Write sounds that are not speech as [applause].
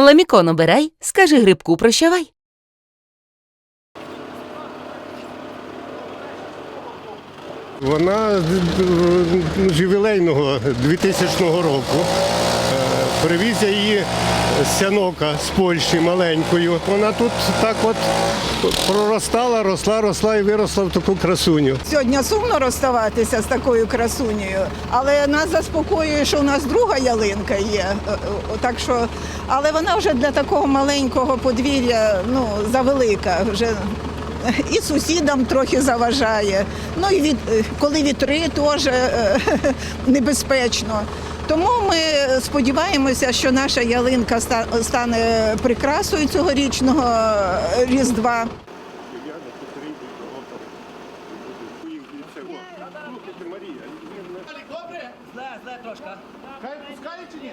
Ламікон обирай, скажи грибку прощавай. Вона з- ювілейного 2000 року. Привіз я її з сянока з Польщі маленькою. Вона тут так от проростала, росла, росла і виросла в таку красуню. Сьогодні сумно розставатися з такою красунею, але нас заспокоює, що у нас друга ялинка є. Е, е, Так що, але вона вже для такого маленького подвір'я ну, завелика. Вже і сусідам трохи заважає. Ну і від, е, коли вітри теж [laughs] небезпечно. Тому ми сподіваємося, що наша ялинка стане прикрасою цьогорічного е, різдва. Добре, зле, зле трошка. Хай пускає чи ні?